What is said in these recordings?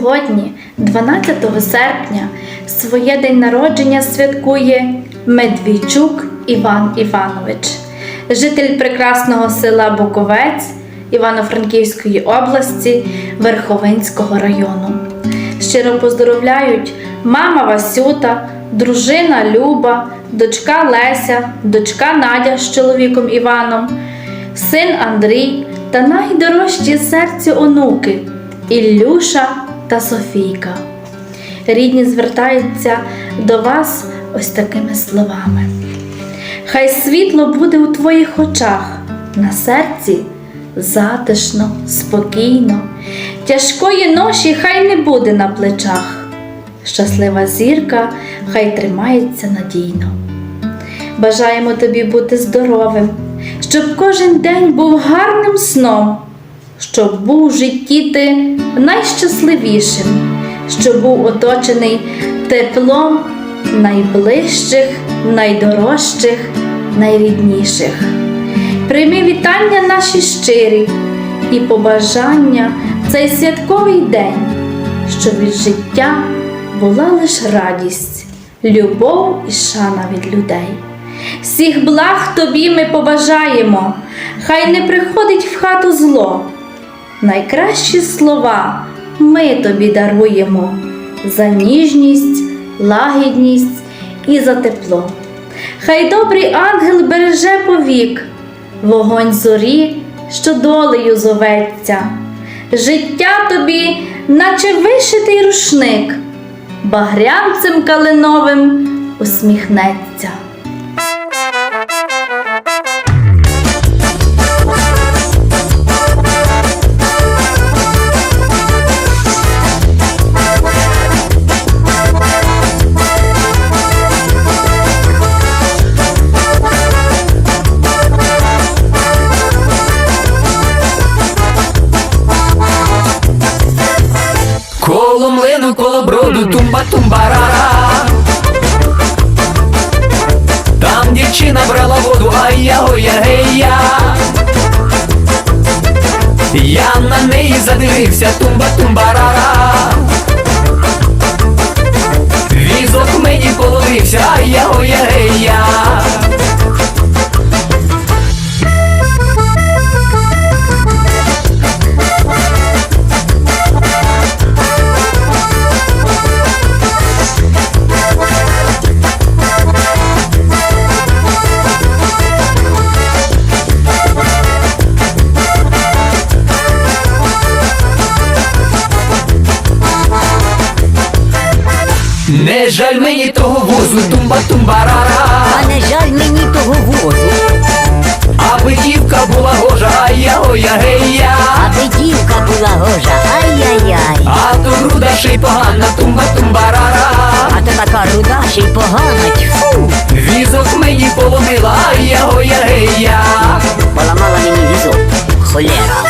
Сьогодні, 12 серпня, своє день народження святкує Медвійчук Іван Іванович, житель прекрасного села Буковець Івано-Франківської області Верховинського району. Щиро поздоровляють мама Васюта, дружина Люба, дочка Леся, дочка Надя з чоловіком Іваном, син Андрій та найдорожчі серцю онуки Іллюша та Софійка. Рідні звертаються до вас ось такими словами. Хай світло буде у твоїх очах, на серці затишно, спокійно, тяжкої ноші хай не буде на плечах. Щаслива зірка хай тримається надійно. Бажаємо тобі бути здоровим, щоб кожен день був гарним сном, щоб був в житті ти найщасливішим, щоб був оточений теплом найближчих, найдорожчих, найрідніших. Прийми вітання наші щирі і побажання в цей святковий день, щоб від життя була лиш радість, любов і шана від людей. Всіх благ тобі ми побажаємо, хай не приходить в хату зло. Найкращі слова ми тобі даруємо за ніжність, лагідність і за тепло. Хай добрий ангел береже повік, вогонь зорі, що долею зоветься. Життя тобі, наче вишитий рушник, багрянцем калиновим усміхнеться. Броду, тумба тумбарара Там дівчина брала воду, а я оя гея Я на неї задивився, тумба тумбарара Візок мені половився, а я Не жаль мені того возу, тумба тумбарара А не жаль мені того возу, Аби дівка була гожа, а я оя гея аби дівка була гожа, ай-яй-яй. А то руда ще й погана, тумба тумбарара А то така руда ще й погана, тьфу, Візок мені поломила, а я оя гея поламала мені візок, холера.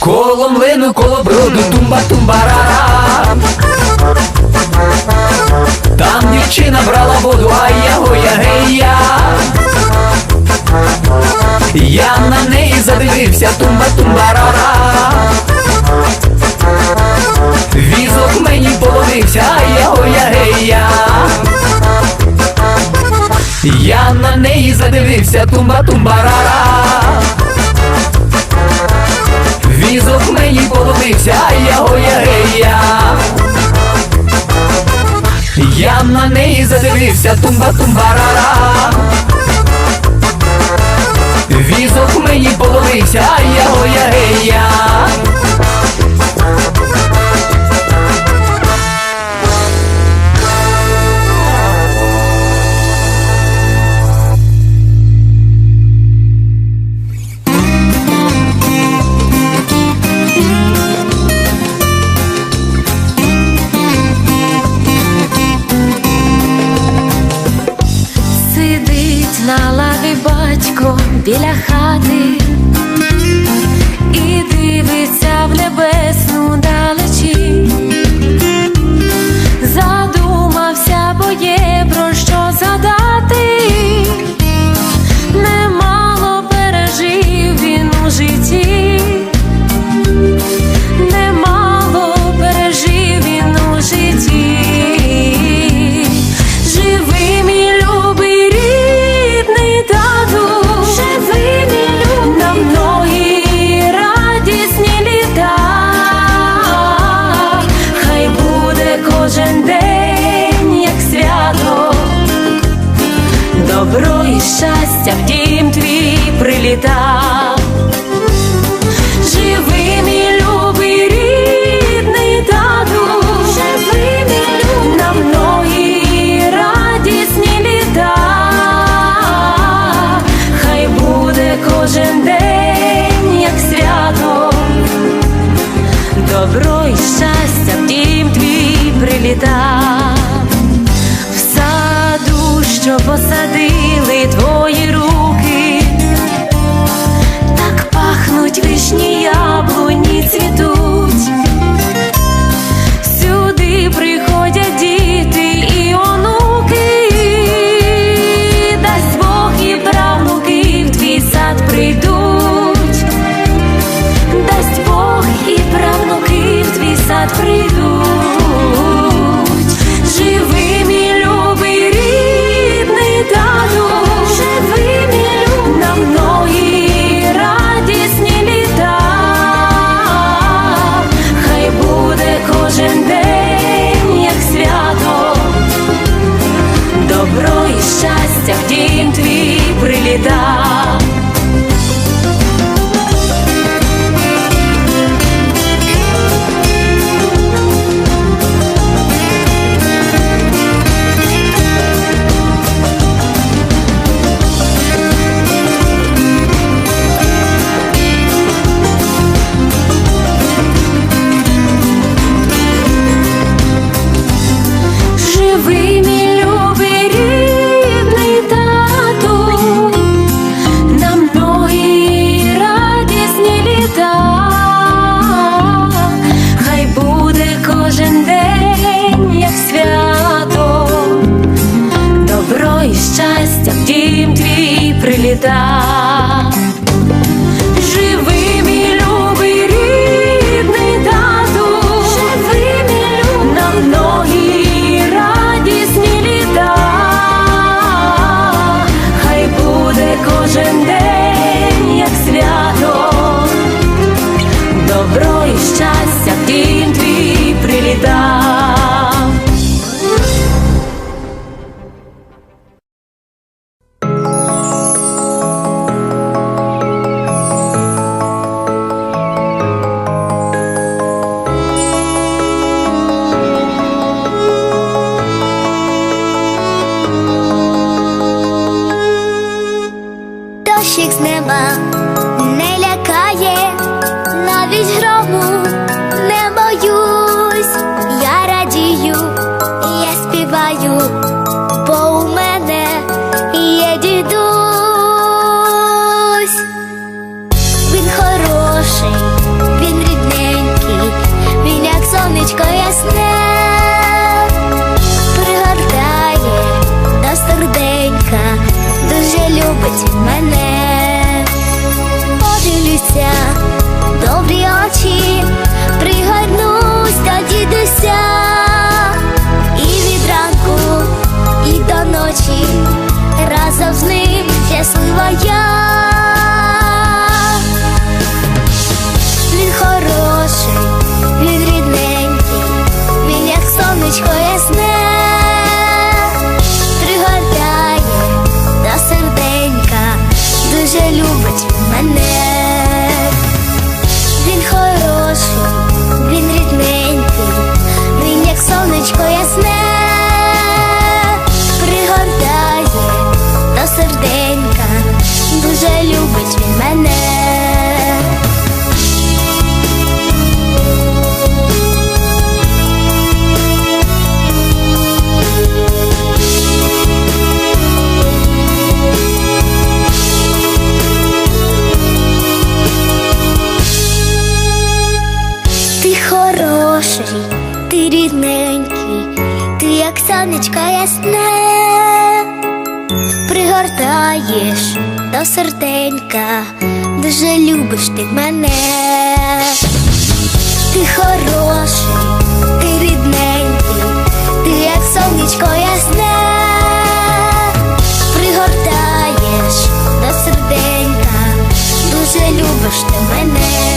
Коло млину, коло броду, тумба тумбарара Там дівчина брала воду, а я оя гея Я. На неї задивився, тумба тумбарара Візок мені половився, а я оя гея Я. На неї задивився, тумба тумбарара Візок мені половився, а я гея. Я на неї задивився, тумба тумбарара Візок мені половився, а я гея біля хати. добро і щастя, в дім твій прилітав, в саду, що посадили твої руки, так пахнуть вишні. світах. до серденька, дуже любиш ти мене, ти хороший, ти рідненький, ти як сонечко ясне, пригортаєш до серденька, дуже любиш ти мене.